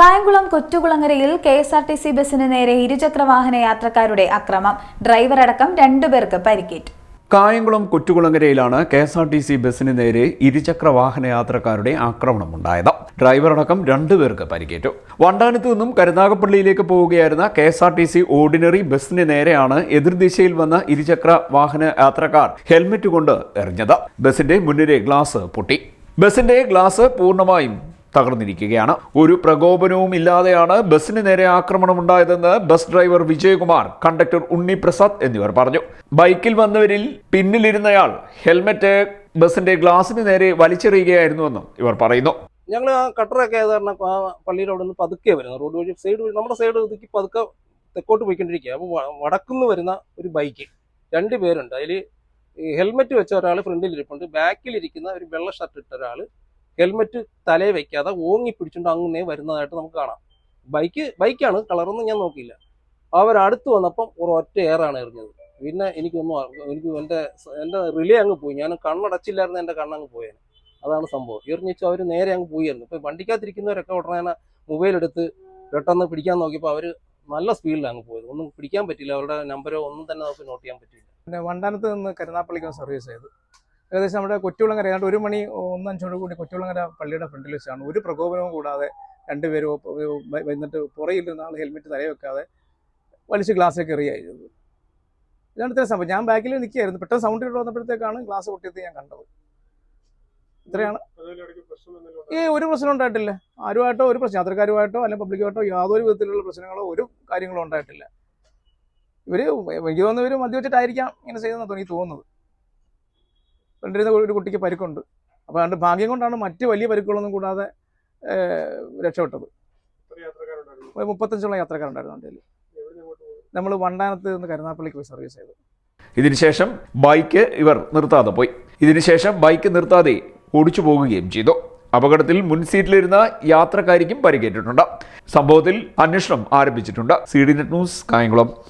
Kayamkulam കൊറ്റുകുളങ്ങരയിൽ K S R T C ബസിന് നേരെ ഇരുചക്രവാഹന യാത്രക്കാരുടെ അക്രമം. ഡ്രൈവറടക്കം രണ്ടുപേർക്ക് പരിക്കേറ്റു. Kayamkulam കൊറ്റുകുളങ്ങരയിലാണ് K S R T C ബസിന് നേരെ ഇരുചക്ര വാഹന യാത്രക്കാരുടെ ആക്രമണമുണ്ടായത്. ഡ്രൈവറടക്കം രണ്ടുപേർക്ക് പരിക്കേറ്റു. വണ്ടാനത്തു നിന്നും കരുനാഗപ്പള്ളിയിലേക്ക് പോവുകയായിരുന്ന K S R T C ordinary ബസിന് നേരെയാണ് എതിർദിശയിൽ വന്ന ഇരുചക്ര വാഹന യാത്രക്കാർ ഹെൽമറ്റ് കൊണ്ട് എറിഞ്ഞത്. ബസിന്റെ മുന്നിലെ ഗ്ലാസ് പൊട്ടി. ബസിന്റെ ഗ്ലാസ് പൂർണമായും തകർന്നിരിക്കുകയാണ്. ഒരു പ്രകോപനവും ഇല്ലാതെയാണ് ബസിന് നേരെ ആക്രമണമുണ്ടായതെന്ന് bus driver Vijayakumar conductor Unni Prasad എന്നിവർ പറഞ്ഞു. ബൈക്കിൽ വന്നവരിൽ പിന്നിലിരുന്നയാൾ ഹെൽമറ്റ് ബസിന്റെ ഗ്ലാസിന് നേരെ വലിച്ചെറിയുകയായിരുന്നുവെന്നും ഇവർ പറയുന്നു. ഞങ്ങൾ ആ കട്ടറൊക്കെ കാരണം പള്ളിയുടെ അവിടെ നിന്ന് പതുക്കെ വരുന്നത്. റോഡ് വഴി സൈഡ് വഴി നമ്മുടെ സൈഡ് ഒതുക്കി പതുക്കെ തെക്കോട്ട് പോയിക്കൊണ്ടിരിക്കുക അപ്പോൾ വടക്കുന്ന് വരുന്ന ഒരു ബൈക്ക് രണ്ട് പേരുണ്ട്. അതിൽ ഹെൽമെറ്റ് വെച്ച ഒരാൾ ഫ്രണ്ടിൽ ഇരിപ്പുണ്ട് ബാക്കിലിരിക്കുന്ന ഒരു വെള്ള ഷർട്ട് ഇട്ട ഒരാൾ ഹെൽമെറ്റ് തലയിൽ വെക്കാതെ ഓങ്ങി പിടിച്ചുകൊണ്ട് അങ്ങനെ വരുന്നതായിട്ട് നമുക്ക് കാണാം. ബൈക്ക് ബൈക്കാണ് കളറൊന്നും ഞാൻ നോക്കിയില്ല. അവർ അടുത്ത് വന്നപ്പം ഒരു ഒറ്റ എയറാണ് എറിഞ്ഞത്. പിന്നെ എനിക്കൊന്നും എനിക്ക് എന്റെ എന്റെ റിലേ അങ്ങ് പോയി. ഞാൻ കണ്ണടച്ചില്ലായിരുന്നു എന്റെ കണ്ണങ്ങ് പോയേനെ. അതാണ് സംഭവം. എറിഞ്ഞിച്ച് അവർ നേരെ അങ്ങ് പോയിരുന്നു. ഇപ്പൊ വണ്ടിക്കകത്തിരിക്കുന്നവരൊക്കെ ഉടനെ മൊബൈൽ എടുത്ത് പെട്ടെന്ന് പിടിക്കാൻ നോക്കിയപ്പോൾ അവർ നല്ല സ്പീഡിൽ അങ്ങ് പോയത്. ഒന്നും പിടിക്കാൻ പറ്റില്ല അവരുടെ നമ്പരോ ഒന്നും തന്നെ നമുക്ക് നോട്ട് ചെയ്യാൻ പറ്റില്ല പിന്നെ വണ്ടാനത്ത് നിന്ന് കരുനാപ്പള്ളിക്കാണ് സർവീസ് ചെയ്ത് ഏകദേശം നമ്മുടെ കൊച്ചുകുളങ്ങര ഏതാണ്ട് ഒരു മണി ഒന്നഞ്ചോട് കൂടി കൊച്ചുകുളങ്ങര പള്ളിയുടെ ഫ്രണ്ടിൽ വെച്ചാണ്. ഒരു പ്രകോപനവും കൂടാതെ രണ്ടുപേരും വന്നിട്ട് പുറയിൽ നിന്നാൾ ഹെൽമെറ്റ് തലയിൽ വെക്കാതെ വലിച്ച് ഗ്ലാസ്സിലേക്ക് എറിയായിരുന്നു ഇതാണ് ഇത്രയും സംഭവം. ഞാൻ ബാക്കിൽ നിൽക്കുകയായിരുന്നു. പെട്ടെന്ന് സൗണ്ട് ഇട്ട് വന്നപ്പോഴത്തേക്കാണ് ഗ്ലാസ് പൊട്ടിയത് ഞാൻ കണ്ടത്. ഇത്രയാണ്. ഈ ഒരു പ്രശ്നം ഉണ്ടായിട്ടില്ല. ആരുമായിട്ടോ ഒരു പ്രശ്നം. യാത്രക്കാരുമായിട്ടോ അല്ലെങ്കിൽ പബ്ലിക്കുമായിട്ടോ യാതൊരു വിധത്തിലുള്ള പ്രശ്നങ്ങളോ ഒരു കാര്യങ്ങളോ ഉണ്ടായിട്ടില്ല. ഇവർ എനിക്ക് തോന്നുന്നു ഇവർ മദ്യവെച്ചിട്ടായിരിക്കാം ഇങ്ങനെ ചെയ്തെന്നാണ് എനിക്ക് തോന്നുന്നത്. കണ്ടിരുന്ന ഒരു കുട്ടിക്ക് പരിക്കുണ്ട്. അപ്പോൾ അതുകൊണ്ട് ഭാഗ്യം കൊണ്ടാണ് മറ്റ് വലിയ പരിക്കുകളൊന്നും കൂടാതെ രക്ഷപ്പെട്ടത്. മുപ്പത്തഞ്ചോളം യാത്രക്കാരുണ്ടായിരുന്നു വണ്ടിയിൽ. നമ്മൾ വണ്ടാനത്ത് നിന്ന് കരുനാപ്പള്ളിക്ക് പോയി സർവീസ് ചെയ്തു. ഇതിനുശേഷം ബൈക്ക് ഇവർ നിർത്താതെ പോയി. ഇതിനുശേഷം ബൈക്ക് നിർത്താതെ ഓടിച്ചു പോകുകയും ചെയ്തു. അപകടത്തിൽ മുൻ സീറ്റിലിരുന്ന യാത്രക്കാരിക്കും പരിക്കേറ്റിട്ടുണ്ട്. സംഭവത്തിൽ അന്വേഷണം ആരംഭിച്ചിട്ടുണ്ട്. C D Net News Kayamkulam.